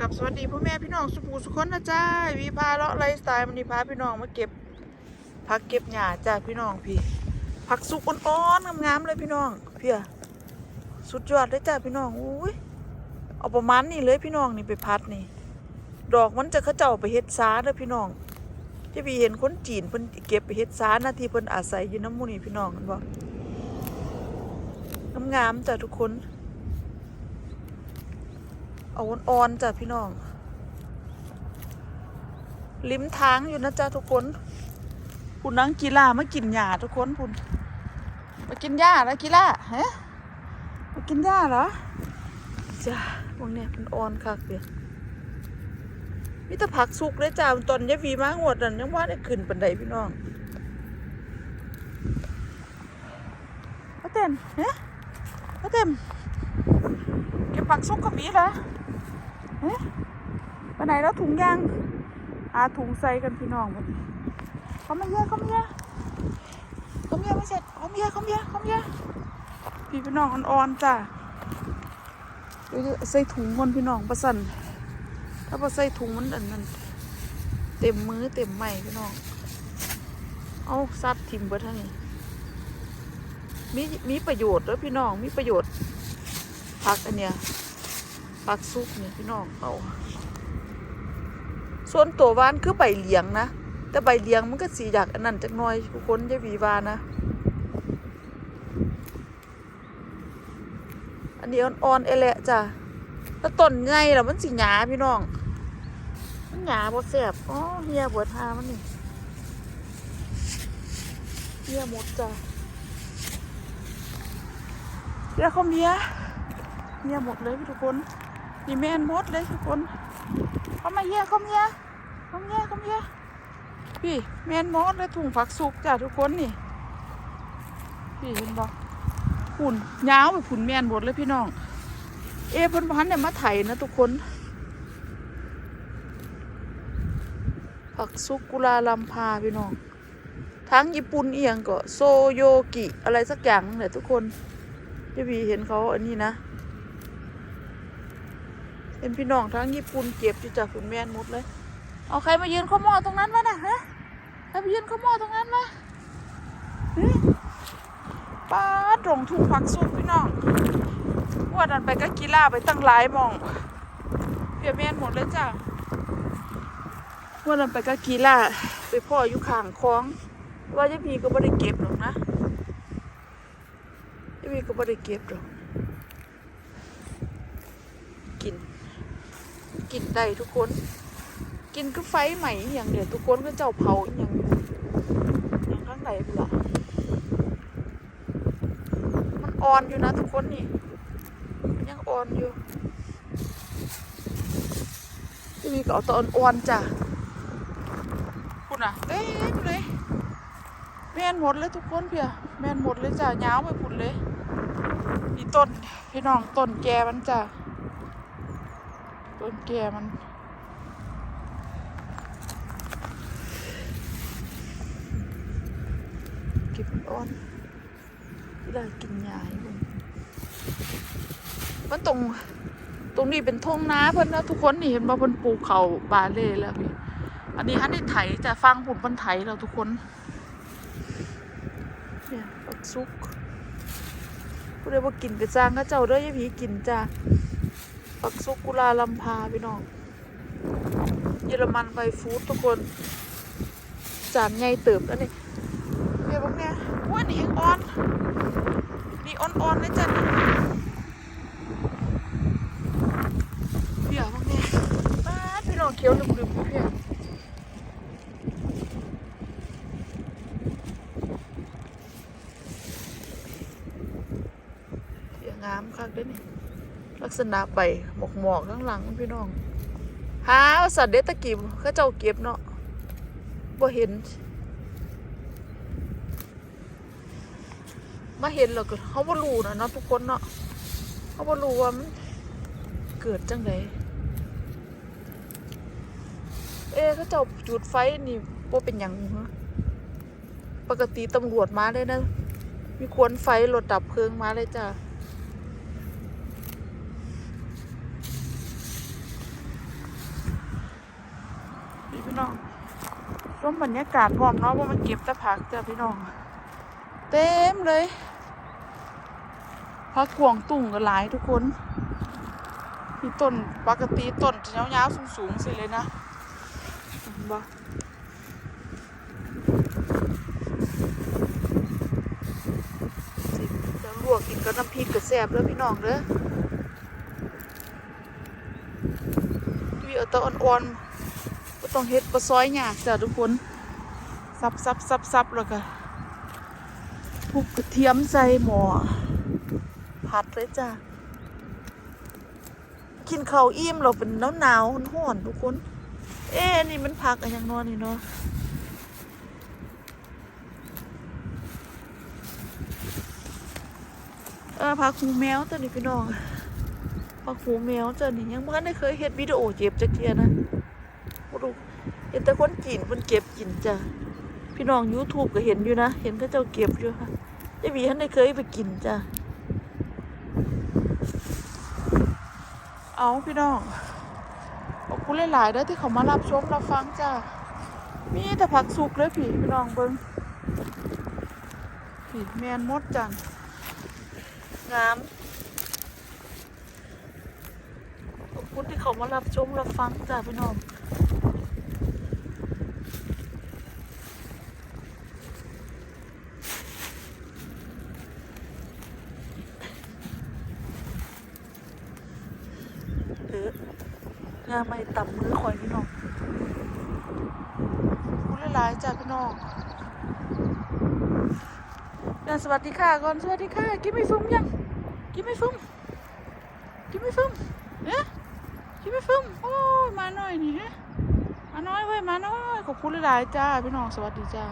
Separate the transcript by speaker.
Speaker 1: กับสวัสดีพ่อแม่พี่น้องสุภูสุคนนะจ้าวีพาเลาะไลฟ์สไตล์มันนี่พาพี่น้องมาเก็บผักเก็บหญ้าจ้าพี่น้องพี่ผักสุกอ่อนๆงามๆเลยพี่น้องเพียสุดยอดเลยจ้าพี่น้องอุ้ยเอาประมาณนี้เลยพี่น้องนี่ไปพัดนี่ ดอกมันจะเขาเจ้าไปเฮ็ดซาเด้อพี่น้องที่พี่เห็นคนจีนเพิ่นเก็บไปเฮ็ดซาหน้าที่เพิ่นอาศัยอยู่น้ำมูนี่พี่น้องเห็นบ่งามๆจ้าทุกคน เอาอ่อนๆจ้ะพี่น้อง ลิ้มทางอยู่นะจ๊ะทุกคนคุณนั่งกีฬามากินหญ้าทุกคนคุณมากินหญ้าแล้วกีฬาฮะมากินหญ้าเหรอจ้าพวกเนี้ยมันอ่อนคักเดียมีแต่ผักสุกเลยจ้าตอนยายวีมางวดนั่นยังว่าได้ขึ้นปันไดพี่น้องมาเต้นฮะมาเต้นเก็บผักสุกกับมีเหรอ ไปไหนแล้วถุงยางหาถุงใส่กันพี่น้องวันนี้เขาไม่เยอะเขาไม่เยอะเขาไม่เยอะไม่เสร็จเขาไม่เยอะเขาไม่เยอะเขาไม่เยอะพี่พี่น้องอ่อนๆจ้ะใส่ถุงคนพี่น้องประสันถ้าพอใส่ถุงมันอันนั้นเต็มมือเต็มไม้พี่น้อง เอาซัดทิมเบิดเท่านี้มีมีประโยชน์แล้วพี่น้องมีประโยชน์ผักอันเนี้ย ปักซุกนี่พี่น้องเขาส่วนตัววานคือใบเหลียงนะแต่ใบเหลียงมันก็สีอยากอันนั้นจักน่อยทุกคนจะวีวานะ อันนี้อ่อนๆเอเละจ้ะแล้วต้นใหญ่แล้วมันสีหยาพี่น้อง มันหยาบ่แสบอ๋อเฮียบวทามันนี่เฮียหมดจ้ะเดี๋ยวเขาเมียเนี่ยหมดเลยทุกคน นี่แม่นมดเลยทุกคนเขามาเยี่ยเขาเมียเขาเมียเขาเมียพี่แม่นมดเลยถุงผักสุกจ้ะทุกคนนี่พี่เห็นบอกฝุ่นยาวไปฝุ่นแม่นหมดเลยพี่น้อง เอพิ่นพันเนี่ยมาไถนะทุกคนผักซุกกุลาลัมพาพี่น้อง ทั้งญี่ปุ่นเอียงก็โซโยกิ อะไรสักอย่างนั่นแหละทุกคนจะวีเห็นเขาอันนี้นะ เป็นพี่น้องทั้งญี่ปุ่นเก็บอยู่จากคุณแม่นหมดเลย เอาใครมายืนข้อมอตรงนั้นวะน่ะฮะใครมายืนข้อมอตรงนั้นวะเฮ้ยป้าตรงทุ่งผักสุกพี่น้องว่าดันไปก็กีฬาไปตั้งหลายมองเพียแม่นหมดเลยจ้ะว่าดันไปก็กีฬาไปพ่ออยู่ข้างคลอง ว่าจะพีก็ไม่ได้เก็บหรอกนะจะพีก็ไม่ได้เก็บหรอกกิน กินได้ทุกคน กินก็ไฟใหม่อย่างเดียวทุกคนก็เจ้าเผาอย่างอย่างข้างในเปล่ามันอ่อนอยู่นะทุกคนนี่มันยังอ่อนอยู่ที่มีก็เอาตอนอ่อนจ้ะคุณอะเต็มเลยแม่นหมดเลยทุกคนเพียแม่นหมดเลยจ้ะยาวไปพุ่นเลยนี่ต้นพี่น้องต้นแกมันจ้ะ ต้นแก่มันก็บอ้อนที่ได้กินยาให้มันมันตรง ตรงนี้เป็นทุ่งนาเพิ่อนนะทุกคนนี่เห็นว่าเพิ่นปลูกเขาบาเล่แล้วพี่อันนี้ฮันได้ไถจะฟังผมเพิ่นไถแล้วทุกคนเนี่ยปักซุกผู้ใดบ่ากินกระจางก็เจ้าเด้อยายผีกินจ้า ปักซุกกุลาลัมพาพี่น้อง เยอรมันไวฟู้ดทุกคน จานใหญ่เติบแล้วนี่เดี๋ยวพวกเนี้ยว่านี่อ่อนนี่อ่อนๆเลยจ้ะนี่เดี๋ยวพวกเนี้ยมาพี่น้องเคี้ยวดึบๆเพียเดี๋ยงามคักเด้อนี่ ลักษณะใบหมอกหมอกข้างหลังพี่น้องหาว่าสัตว์เดตะกิมเขาเจ้าเก็บเนาะบ่เห็น มาเห็นแล้วก็เขาบ่รู้นะเนาะทุกคนเนาะเขาบ่รู้ว่ามันเกิดจังไดเอ๊ะเขาเจ้าจุดไฟนี่บ่เป็นหยังฮะปกติตำรวจมาเลยนะ มีควนไฟรถดับเพลิงมาเลยจ้ะ พี่น้อง ชมบรรยากาศพร้อมเนาะว่ามันเก็บตะผักจ้ะพี่น้อง เต็มเลยพักกวางตุ่งกันหลายทุกคนมีต้นปกติต้นยาวๆสูงๆสิเลยนะบ่สิจะลวกกินกับน้ำพริกกับแซ่บเด้อพี่น้องเด้อวีเอตะอ่อนๆ ต้องเฮ็ดปลาซอยหยากจ้ะทุกคนซับซับซับซับแล้วก็คลุกกระเทียมใส่หม้อผัดเลยจ้ะกินข้าวอิ่มเราเป็นหนาวหนาวๆร้อนทุกคน เอ๊นี่มันผักอะไรอย่างนอนนี่เนาะเออผักหูแมวตัวนี้พี่น้องผักหูแมวตัวนี้ยังไม่ได้เคยเห็นวิดีโอเก็บจักเทียนะ บ่รู้เห็นแต่คนจีนเพิ่นเก็บกินจ้ะพี่น้อง YouTube ก็เห็นอยู่นะ เห็นเขาเจ้าเก็บอยู่ค่ะไอ้บีท่านได้เคยไปกินจ้ะเอาพี่น้องขอบคุณหลายๆเด้อที่เขามารับชมรับฟังจ้ะมีแต่ผักสุกเลยพี่พี่น้องเบิ้งพี่แมนมดจังงามขอบคุณที่เขามารับชมรับฟังจ้ะพี่น้อง เออ งานไม่ต่ำมือคอยพี่น้องพูดหลายจ้าพี่น้องเดินสวัสดีค่ะก่อนสวัสดีค่ะกินไม่ฟุ้มยังกินไม่ฟุ้มกินไม่ฟุ้มเอ๊ะกินไม่ฟุ้มโอ้ยมาหน่อยนี่ฮะมาน้อยเว้ยมาน้อยขอบคุณหลายจ้าพี่น้องสวัสดีจ้า